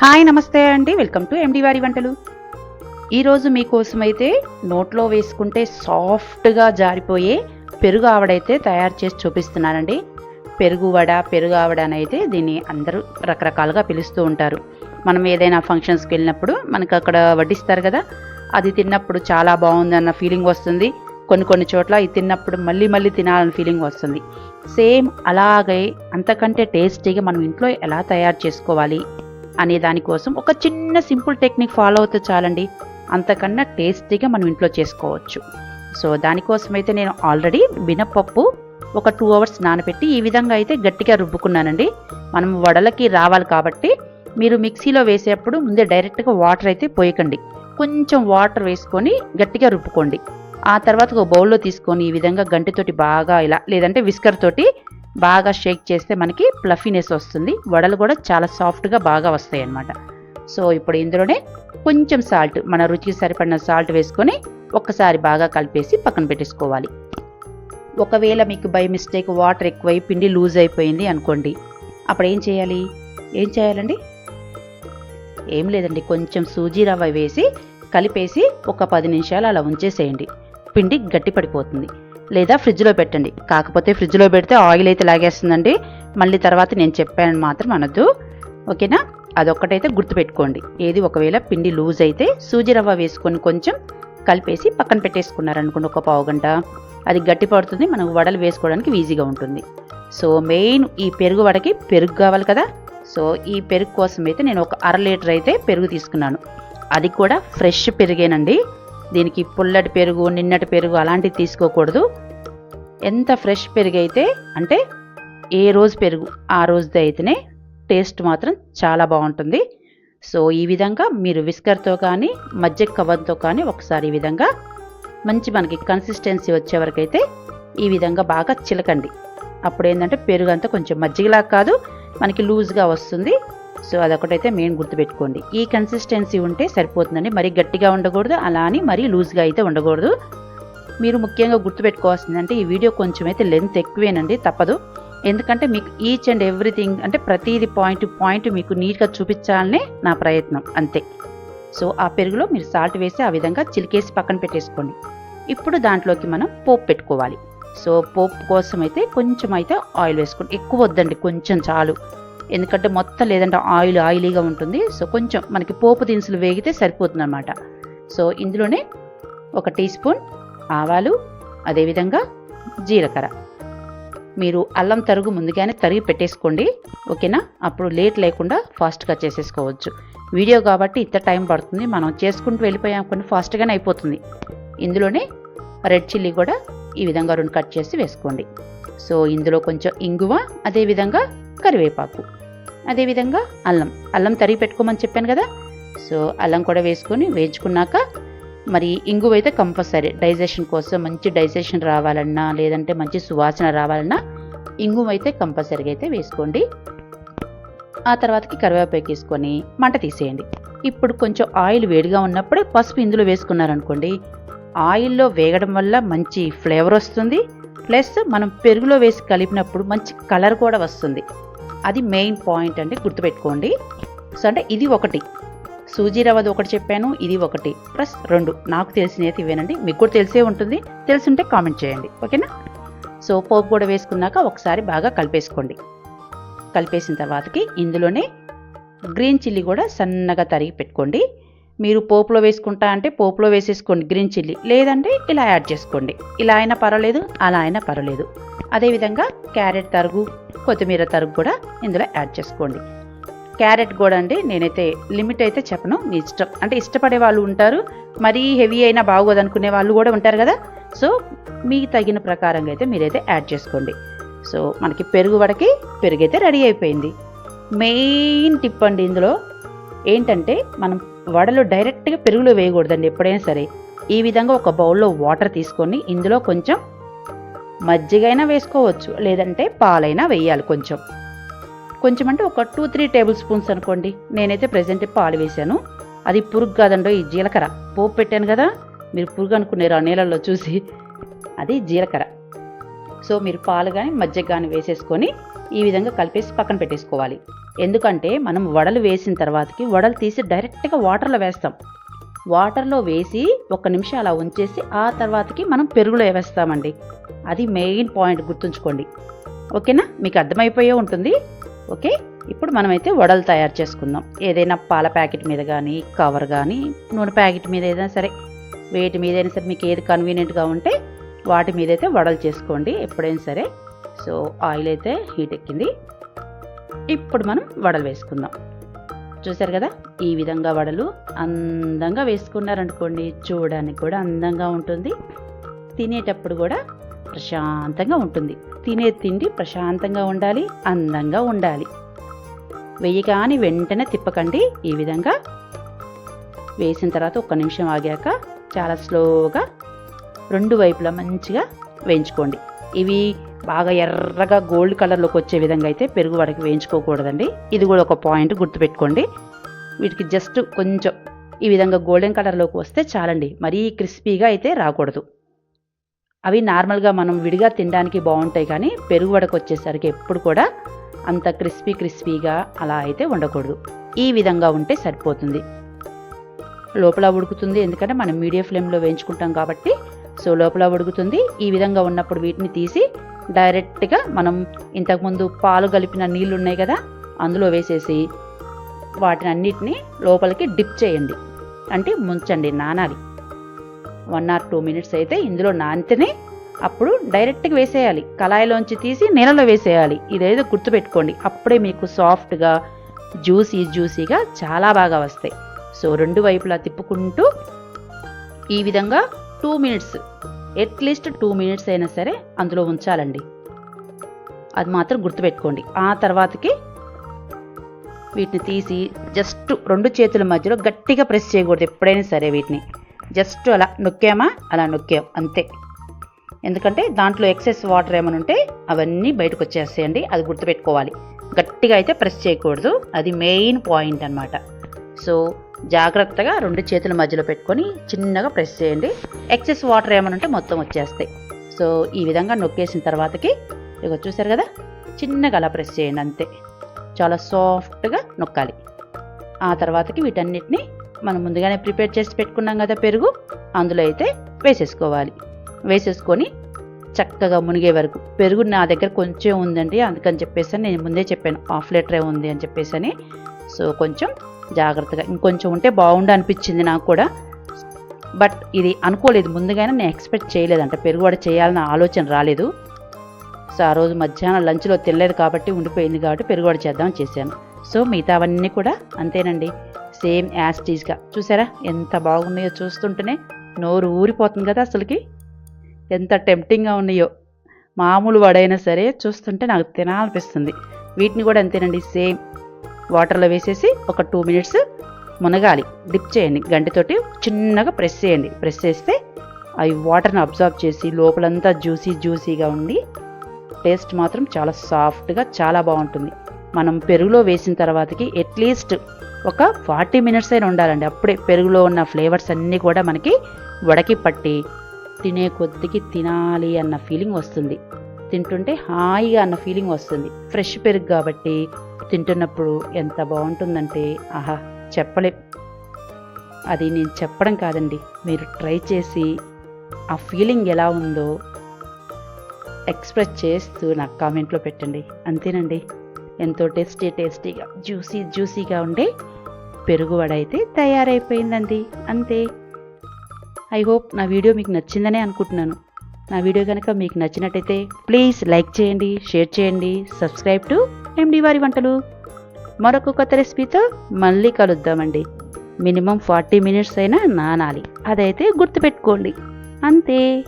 Hi నమస్తే అండి. Welcome to MD వారి వంటలు. ఈరోజు మీకోసం అయితే నోట్లో వేసుకుంటే సాఫ్ట్గా జారిపోయే పెరుగు ఆవడైతే తయారు చేసి చూపిస్తున్నానండి. పెరుగు వడ పెరుగు ఆవడ అని అయితే దీన్ని అందరూ రకరకాలుగా పిలుస్తూ ఉంటారు. మనం ఏదైనా ఫంక్షన్స్కి వెళ్ళినప్పుడు మనకు అక్కడ వడ్డిస్తారు కదా అది తిన్నప్పుడు చాలా బాగుంది అన్న ఫీలింగ్ వస్తుంది. కొన్ని కొన్ని చోట్ల ఇది తిన్నప్పుడు మళ్ళీ మళ్ళీ తినాలని ఫీలింగ్ వస్తుంది. సేమ్ అలాగే అంతకంటే టేస్టీగా మనం ఇంట్లో ఎలా తయారు చేసుకోవాలి అనే దానికోసం ఒక చిన్న సింపుల్ టెక్నిక్ ఫాలో అవుతే చాలండి. అంతకన్నా టేస్టీగా మనం ఇంట్లో చేసుకోవచ్చు. సో దానికోసం అయితే నేను ఆల్రెడీ మినపప్పు ఒక టూ అవర్స్ నానబెట్టి ఈ విధంగా అయితే గట్టిగా రుబ్బుకున్నానండి. మనం వడలకి రావాలి కాబట్టి మీరు మిక్సీలో వేసేటప్పుడు ముందే డైరెక్ట్గా వాటర్ అయితే పోయకండి. కొంచెం వాటర్ వేసుకొని గట్టిగా రుబ్బుకోండి. ఆ తర్వాత ఒక బౌల్లో తీసుకొని ఈ విధంగా గంటితోటి బాగా ఇలా లేదంటే విస్కర్ తోటి బాగా షేక్ చేస్తే మనకి ప్లఫీనెస్ వస్తుంది. వడలు కూడా చాలా సాఫ్ట్గా బాగా వస్తాయి అన్నమాట సో ఇప్పుడు ఇందులోనే కొంచెం సాల్ట్ మన రుచికి సరిపడిన సాల్ట్ వేసుకొని ఒక్కసారి బాగా కలిపేసి పక్కన పెట్టేసుకోవాలి. ఒకవేళ మీకు బై మిస్టేక్ వాటర్ ఎక్కువై పిండి లూజ్ అయిపోయింది అనుకోండి అప్పుడు ఏం చేయాలి? ఏం చేయాలండి? ఏం లేదండి కొంచెం సూజీ రవ్వ వేసి కలిపేసి ఒక పది నిమిషాలు అలా ఉంచేసేయండి. పిండి గట్టి పడిపోతుంది లేదా ఫ్రిడ్జ్లో పెట్టండి. కాకపోతే ఫ్రిడ్జ్లో పెడితే ఆయిల్ అయితే లాగేస్తుందండి. మళ్ళీ తర్వాత నేను చెప్పాను మాత్రం అనొద్దు. ఓకేనా? అదొక్కటైతే గుర్తుపెట్టుకోండి. ఏది ఒకవేళ పిండి లూజ్ అయితే సూజీ రవ్వ వేసుకొని కొంచెం కలిపేసి పక్కన పెట్టేసుకున్నారనుకోండి ఒక పావు గంట. అది గట్టి పడుతుంది. మనం వడలు వేసుకోవడానికి ఈజీగా ఉంటుంది. సో మెయిన్ ఈ పెరుగు వడకి పెరుగు కావాలి కదా. సో ఈ పెరుగు కోసం అయితే నేను ఒక అర లీటర్ అయితే పెరుగు తీసుకున్నాను. అది కూడా ఫ్రెష్ పెరిగేనండి. దీనికి పుల్లటి పెరుగు నిన్నటి పెరుగు అలాంటివి తీసుకోకూడదు. ఎంత ఫ్రెష్ పెరుగు అయితే అంటే ఏ రోజు పెరుగు ఆ రోజుది అయితేనే టేస్ట్ మాత్రం చాలా బాగుంటుంది. సో ఈ విధంగా మీరు విస్కర్తో కానీ మధ్య కవర్తో కానీ ఒకసారి ఈ విధంగా మంచి మనకి కన్సిస్టెన్సీ వచ్చే ఈ విధంగా బాగా చిలకండి. అప్పుడు ఏంటంటే పెరుగు అంతా కొంచెం మజ్జిగలా కాదు మనకి లూజ్గా వస్తుంది. సో అదొకటైతే మెయిన్ గుర్తుపెట్టుకోండి. ఈ కన్సిస్టెన్సీ ఉంటే సరిపోతుందండి. మరీ గట్టిగా ఉండకూడదు అలా అని మరీ లూజ్గా అయితే ఉండకూడదు. మీరు ముఖ్యంగా గుర్తుపెట్టుకోవాల్సిందంటే ఈ వీడియో కొంచెం అయితే లెంత్ ఎక్కువేనండి తప్పదు. ఎందుకంటే మీకు ఈచ్ అండ్ ఎవ్రీథింగ్ అంటే ప్రతిది పాయింట్ పాయింట్ మీకు నీట్గా చూపించాలనే నా ప్రయత్నం అంతే. సో ఆ పెరుగులో మీరు సాల్ట్ వేసి ఆ విధంగా చిలికేసి పక్కన పెట్టేసుకోండి. ఇప్పుడు దాంట్లోకి మనం పోపు పెట్టుకోవాలి. సో పోపు కోసం అయితే కొంచెం అయితే ఆయిల్ వేసుకోండి. ఎక్కువ వద్దండి కొంచెం చాలు. ఎందుకంటే మొత్తం లేదంటే ఆయిల్ ఆయిలీగా ఉంటుంది. సో కొంచెం మనకి పోపు దినుసులు వేగితే సరిపోతుంది అనమాట సో ఇందులోనే ఒక టీ స్పూన్ ఆవాలు అదేవిధంగా జీలకర్ర. మీరు అల్లం తరుగు ముందుగానే తరిగి పెట్టేసుకోండి. ఓకేనా? అప్పుడు లేట్ లేకుండా ఫాస్ట్గా చేసేసుకోవచ్చు. వీడియో కాబట్టి ఇంత టైం పడుతుంది. మనం చేసుకుంటూ వెళ్ళిపోయాం కొన్ని ఫాస్ట్గానే అయిపోతుంది. ఇందులోనే రెడ్ చిల్లీ కూడా ఈ విధంగా రెండు కట్ చేసి వేసుకోండి. సో ఇందులో కొంచెం ఇంగువ అదేవిధంగా కరివేపాకు. అదేవిధంగా అల్లం. అల్లం తరిగి పెట్టుకోమని చెప్పాను కదా. సో అల్లం కూడా వేసుకొని వేయించుకున్నాక మరి ఇంగువ అయితే కంపల్సరీ. డైజెషన్ కోసం మంచి డైజెషన్ రావాలన్నా లేదంటే మంచి సువాసన రావాలన్నా ఇంగువ అయితే కంపల్సరీగా అయితే వేసుకోండి. ఆ తర్వాతకి కరివేపాకు వేసుకొని మంట తీసేయండి. ఇప్పుడు కొంచెం ఆయిల్ వేడిగా ఉన్నప్పుడే పసుపు ఇందులో వేసుకున్నారనుకోండి ఆయిల్లో వేగడం వల్ల మంచి ఫ్లేవర్ వస్తుంది. ప్లస్ మనం పెరుగులో వేసి కలిపినప్పుడు మంచి కలర్ కూడా వస్తుంది. అది మెయిన్ పాయింట్ అంటే గుర్తుపెట్టుకోండి. సో అంటే ఇది ఒకటి. సూజీ రవ్వది ఒకటి చెప్పాను ఇది ఒకటి. ప్లస్ రెండు. నాకు తెలిసినవి ఇవేనండి. మీకు కూడా తెలిసే ఉంటుంది. తెలుసుంటే కామెంట్ చేయండి. ఓకేనా సో పోపు కూడా వేసుకున్నాక ఒకసారి బాగా కలిపేసుకోండి. కలిపేసిన తర్వాతకి ఇందులోనే గ్రీన్ చిల్లీ కూడా సన్నగా తరిగి పెట్టుకోండి. మీరు పోపులో వేసుకుంటా అంటే పోపులో వేసేసుకోండి గ్రీన్ చిల్లీ లేదంటే ఇలా యాడ్ చేసుకోండి. ఇలా అయినా పర్వాలేదు అలా అయినా పర్వాలేదు. అదేవిధంగా క్యారెట్ తరుగు కొత్తిమీర తరుగు కూడా ఇందులో యాడ్ చేసుకోండి. క్యారెట్ కూడా అండి నేనైతే లిమిట్ అయితే చెప్పను మీ ఇష్టం. అంటే ఇష్టపడే వాళ్ళు ఉంటారు మరీ హెవీ అయినా బాగోదు అనుకునే వాళ్ళు కూడా ఉంటారు కదా. సో మీకు తగిన ప్రకారంగా అయితే మీరైతే యాడ్ చేసుకోండి. సో మనకి పెరుగు వడకి పెరుగు అయితే రెడీ అయిపోయింది. మెయిన్ టిప్ అండి ఇందులో ఏంటంటే మనం వడలు డైరెక్ట్గా పెరుగులో వేయకూడదండి ఎప్పుడైనా సరే. ఈ విధంగా ఒక బౌల్లో వాటర్ తీసుకొని ఇందులో కొంచెం మజ్జిగైనా వేసుకోవచ్చు లేదంటే పాలైనా వేయాలి కొంచెం. కొంచెం అంటే ఒక టూ త్రీ టేబుల్ స్పూన్స్ అనుకోండి. నేనైతే ప్రజెంట్ పాలు వేశాను. అది పురుగు కాదండో ఈ జీలకర్ర. పోపు పెట్టాను కదా మీరు పురుగు అనుకున్నారు ఆ నీళ్ళల్లో చూసి. అది జీలకర్ర. సో మీరు పాలు కానీ మజ్జిగ కానీ వేసేసుకొని ఈ విధంగా కలిపేసి పక్కన పెట్టేసుకోవాలి. ఎందుకంటే మనం వడలు వేసిన తర్వాతకి వడలు తీసి డైరెక్ట్గా వాటర్లో వేస్తాం. వాటర్లో వేసి ఒక నిమిషం అలా ఉంచేసి ఆ తర్వాతకి మనం పెరుగులో వేస్తామండి. అది మెయిన్ పాయింట్ గుర్తుంచుకోండి. ఓకేనా? మీకు అర్థమైపోయే ఉంటుంది. ఓకే? ఇప్పుడు మనమైతే వడలు తయారు చేసుకుందాం. ఏదైనా పాల ప్యాకెట్ మీద కానీ కవర్ కానీ నూనె ప్యాకెట్ మీద ఏదైనా సరే వేటి మీదైనా సరే మీకు ఏది కన్వీనియంట్గా ఉంటే వాటి మీద అయితే వడలు చేసుకోండి. ఎప్పుడైనా సరే. సో ఆయిల్ అయితే హీట్ ఎక్కింది. ఇప్పుడు మనం వడలు వేసుకుందాం. చూసారు కదా? ఈ విధంగా వడలు అందంగా వేసుకున్నారనుకోండి చూడడానికి కూడా అందంగా ఉంటుంది. తినేటప్పుడు కూడా ప్రశాంతంగా ఉంటుంది. తినే తిండి ప్రశాంతంగా ఉండాలి అందంగా ఉండాలి. వెయ్యగాని వెంటనే తిప్పకండి. ఈ విధంగా వేసిన తర్వాత ఒక్క నిమిషం ఆగాక చాలా స్లోగా రెండు వైపులా మంచిగా వేయించుకోండి. ఇవి బాగా ఎర్రగా గోల్డ్ కలర్లోకి వచ్చే విధంగా అయితే పెరుగు వడకి వేయించుకోకూడదండి. ఇది కూడా ఒక పాయింట్ గుర్తుపెట్టుకోండి. వీటికి జస్ట్ కొంచెం ఈ విధంగా గోల్డెన్ కలర్లోకి వస్తే చాలండి. మరీ క్రిస్పీగా అయితే రాకూడదు. అవి నార్మల్గా మనం విడిగా తినడానికి బాగుంటాయి కానీ పెరుగు వడకు వచ్చేసరికి ఎప్పుడు కూడా అంత క్రిస్పీ క్రిస్పీగా అలా అయితే ఉండకూడదు. ఈ విధంగా ఉంటే సరిపోతుంది. లోపల ఉడుకుతుంది. ఎందుకంటే మనం మీడియం ఫ్లేమ్లో వేయించుకుంటాం కాబట్టి సో లోపల ఉడుకుతుంది. ఈ విధంగా ఉన్నప్పుడు వీటిని తీసి డైరెక్ట్గా మనం ఇంతకుముందు పాలు కలిపిన నీళ్ళు ఉన్నాయి కదా అందులో వేసేసి వాటిని అన్నిటినీ లోపలికి డిప్ చేయండి. అంటే ముంచండి నానాలి. వన్ ఆర్ టూ మినిట్స్ అయితే ఇందులో నానితేనే అప్పుడు డైరెక్ట్గా వేసేయాలి. కళాయిలోంచి తీసి నీళ్ళలో వేసేయాలి. ఇదేదో గుర్తుపెట్టుకోండి. అప్పుడే మీకు సాఫ్ట్గా జ్యూసీ జ్యూసీగా చాలా బాగా వస్తాయి. సో రెండు వైపులా తిప్పుకుంటూ ఈ విధంగా two minutes at least two minutes అయినా సరే అందులో ఉంచాలండి. అది మాత్రం గుర్తుపెట్టుకోండి. ఆ తర్వాతకి వీటిని తీసి జస్ట్ రెండు చేతుల మధ్యలో గట్టిగా ప్రెస్ చేయకూడదు ఎప్పుడైనా సరే వీటిని. జస్ట్ అలా నొక్కామా? అలా నొక్కాం. అంతే. ఎందుకంటే దాంట్లో ఎక్సెస్ వాటర్ ఏమైనా ఉంటే అవన్నీ బయటకు వచ్చేస్తాయండి. అది గుర్తుపెట్టుకోవాలి. గట్టిగా అయితే ప్రెస్ చేయకూడదు. అది మెయిన్ పాయింట్ అనమాట సో జాగ్రత్తగా రెండు చేతుల మధ్యలో పెట్టుకొని చిన్నగా ప్రెస్ చేయండి. ఎక్సెస్ వాటర్ ఏమైనా ఉంటే మొత్తం వచ్చేస్తాయి. సో ఈ విధంగా నొక్కేసిన తర్వాతకి ఇక చూసారు కదా? చిన్నగా అలా ప్రెస్ చేయండి అంతే. చాలా సాఫ్ట్గా నొక్కాలి. ఆ తర్వాతకి వీటన్నిటిని మనం ముందుగానే ప్రిపేర్ చేసి పెట్టుకున్నాం కదా పెరుగు? అందులో అయితే వేసేసుకోవాలి. వేసేసుకొని చక్కగా మునిగే వరకు. పెరుగు నా దగ్గర కొంచెం ఉందండి అందుకని చెప్పేసి నేను ముందే చెప్పాను. హాఫ్ లీటరే ఉంది అని చెప్పేసి అని. సో కొంచెం జాగ్రత్తగా. ఇంకొంచెం ఉంటే బాగుండు అనిపించింది నాకు కూడా. బట్ ఇది అనుకోలేదు. ముందుగానే నేను ఎక్స్పెక్ట్ చేయలేదంట. పెరుగు వడ చేయాలన్న ఆలోచన రాలేదు. సో ఆ రోజు మధ్యాహ్నం లంచ్లో తినలేదు కాబట్టి ఉండిపోయింది కాబట్టి పెరుగు వడ చేద్దామని చేశాను. సో మిగతావన్నీ కూడా అంతేనండి. సేమ్ యాస్టీజ్గా చూసారా? ఎంత బాగున్నాయో చూస్తుంటేనే నోరు ఊరిపోతుంది కదా అసలుకి. ఎంత టెంప్టింగ్గా ఉన్నాయో. మామూలు వడైనా సరే చూస్తుంటే నాకు తినాలనిపిస్తుంది. వీటిని కూడా అంతేనండి. సేమ్ వాటర్లో వేసేసి ఒక టూ మినిట్స్ మునగాలి. డిప్ చేయండి. గంటతోటి చిన్నగా ప్రెస్ చేయండి. ప్రెస్ చేస్తే అవి వాటర్ని అబ్జర్వ్ చేసి లోపలంతా జ్యూసీ జ్యూసీగా ఉండి టేస్ట్ మాత్రం చాలా సాఫ్ట్గా చాలా బాగుంటుంది. మనం పెరుగులో వేసిన తర్వాతకి అట్లీస్ట్ ఒక ఫార్టీ మినిట్స్ అయినా ఉండాలండి. అప్పుడే పెరుగులో ఉన్న ఫ్లేవర్స్ అన్నీ కూడా మనకి వడకి పట్టి తినే కొద్దికి తినాలి అన్న ఫీలింగ్ వస్తుంది. తింటుంటే హాయిగా అన్న ఫీలింగ్ వస్తుంది. ఫ్రెష్ పెరుగు కాబట్టి తింటున్నప్పుడు ఎంత బాగుంటుందంటే ఆహా చెప్పలేం. అది నేను చెప్పడం కాదండి. మీరు ట్రై చేసి ఆ ఫీలింగ్ ఎలా ఉందో ఎక్స్ప్రెస్ చేస్తూ నాకు కామెంట్లో పెట్టండి. అంతేనండి. ఎంతో టేస్టీ టేస్టీగా జ్యూసీ జ్యూసీగా ఉండే పెరుగువడ అయితే తయారైపోయిందండి. అంతే. ఐ హోప్ నా వీడియో మీకు నచ్చిందనే అనుకుంటున్నాను. నా వీడియో కనుక మీకు నచ్చినట్టయితే ప్లీజ్ లైక్ చేయండి షేర్ చేయండి సబ్స్క్రైబ్ టు ఎండి వారి వంటలు? మరొక కొత్త రెసిపీతో మళ్ళీ కలుద్దామండి. మినిమం ఫార్టీ మినిట్స్ అయినా నానాలి. అదైతే గుర్తుపెట్టుకోండి. అంతే.